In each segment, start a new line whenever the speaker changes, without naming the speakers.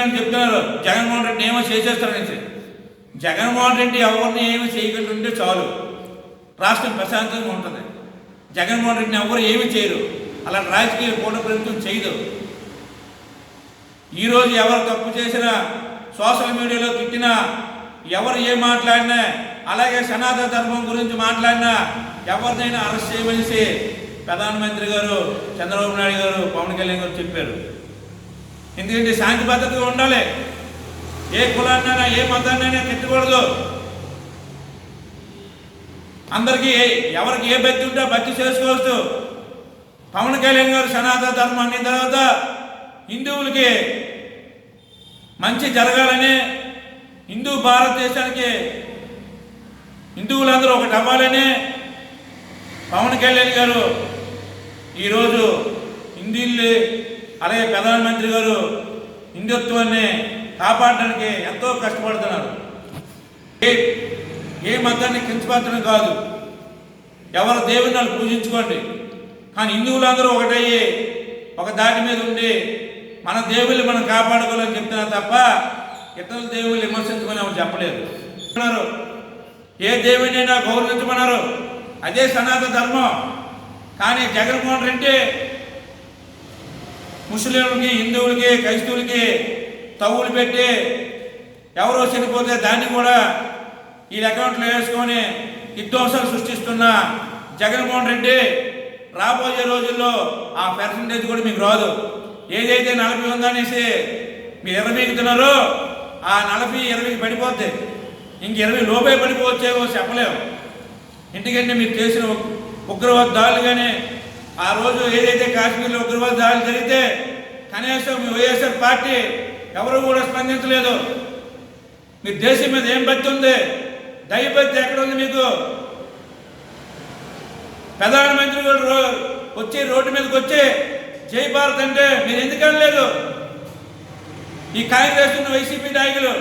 అని చెప్తున్నారు. జగన్మోహన్ రెడ్డి ఏమో చేసేస్తారనేసి జగన్మోహన్ రెడ్డి ఎవరిని ఏమి చేయకుండా ఉంటే చాలు. రాష్ట్రం ప్రశాంతంగా ఉంటుంది. జగన్మోహన్ రెడ్డిని ఎవరు ఏమి చేయరు. అలా రాజకీయ కూట ప్రభుత్వం చేయదు. ఈరోజు ఎవరు తప్పు చేసినా సోషల్ మీడియాలో తిట్టినా ఎవరు ఏం మాట్లాడినా అలాగే సనాతన ధర్మం గురించి మాట్లాడినా ఎవరినైనా అరెస్ట్ చేయమనేసి ప్రధానమంత్రి గారు చంద్రబాబు నాయుడు గారు పవన్ కళ్యాణ్ గారు చెప్పారు. ఎందుకంటే శాంతి భద్రతగా ఉండాలి. ఏ కులాన్నైనా ఏ మతాన్నైనా తిట్టకూడదు అందరికీ ఏ- ఎవరికి ఏ భక్తి ఉంటే భక్తి చేసుకోవచ్చు. పవన్ కళ్యాణ్ గారు సనాతన ధర్మాన్ని తర్వాత హిందువులకి మంచి జరగాలని హిందూ భారతదేశానికి హిందువులందరూ ఒకటి అవ్వాలని పవన్ కళ్యాణ్ గారు ఈరోజు హిందీ అలాగే ప్రధానమంత్రి గారు హిందుత్వాన్ని కాపాడడానికి ఎంతో కష్టపడుతున్నారు. ఏ ఏ మతాన్ని కించపరచడం కాదు. ఎవరు దేవుని వాళ్ళు పూజించుకోండి. కానీ హిందువులందరూ ఒకటయ్యి ఒక దాటి మీద ఉండి మన దేవుళ్ళు మనం కాపాడుకోవాలని చెప్తున్నారు తప్ప ఇతరుల దేవుళ్ళు విమర్శించుకొని ఎవరు చెప్పలేదు. ఏ దేవుడినైనా గౌరవించమన్నారు. అదే సనాతన ధర్మం. కానీ జగన్మోహన్ రెడ్డి ముస్లింలకి హిందువులకి క్రైస్తవులకి తవ్వులు పెట్టి ఎవరో చనిపోతే దాన్ని కూడా ఈ అకౌంట్లో వేసుకొని విధ్వంసాలు సృష్టిస్తున్న జగన్మోహన్ రెడ్డి రాబోయే రోజుల్లో ఆ పర్సంటేజ్ కూడా మీకు రాదు. ఏదైతే నలభై ఉందనేసి మీరు ఇరవైకుతున్నారో ఆ నలభై ఇరవైకి పడిపోద్ది. ఇంక ఇరవై లోపే పడిపోవచ్చేవో చెప్పలేము. ఎందుకంటే మీరు చేసిన ఉగ్- ఉగ్రవాద దాడులు కానీ ఆ రోజు ఏదైతే కాశ్మీర్లో ఉగ్రవాద దాడులు జరిగితే కనీసం మీ వైఎస్ఆర్ పార్టీ ఎవరు కూడా స్పందించలేదు. మీ దేశం మీద ఏం భక్తి ఉంది? దైవభక్తి ఎక్కడ ఉంది మీకు? ప్రధానమంత్రి గారు వచ్చి రోడ్డు మీదకి వచ్చి జై భారత్ అంటే మీరు ఎందుకు అనలేదు? ఈ కాంగ్రెస్ ఉన్న వైసీపీ నాయకులు.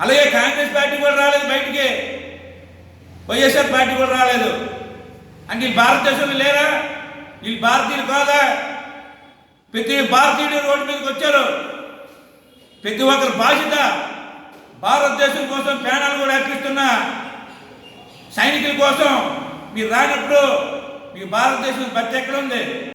అలాగే కాంగ్రెస్ పార్టీ కూడా రాలేదు బయటికి. వైఎస్ఆర్ పార్టీ కూడా రాలేదు. అంటే వీళ్ళు భారతదేశంలో లేరా? వీళ్ళు భారతీయులు కాదా? ప్రతి భారతీయుడు రోడ్డు మీదకి వచ్చారు. ప్రతి ఒక్కరు బాధ్యత భారతదేశం కోసం ప్రాణాలు కూడా అర్పిస్తున్న సైనికుల కోసం మీరు రానప్పుడు మీ భారతదేశం బతి ఎక్కడ ఉంది?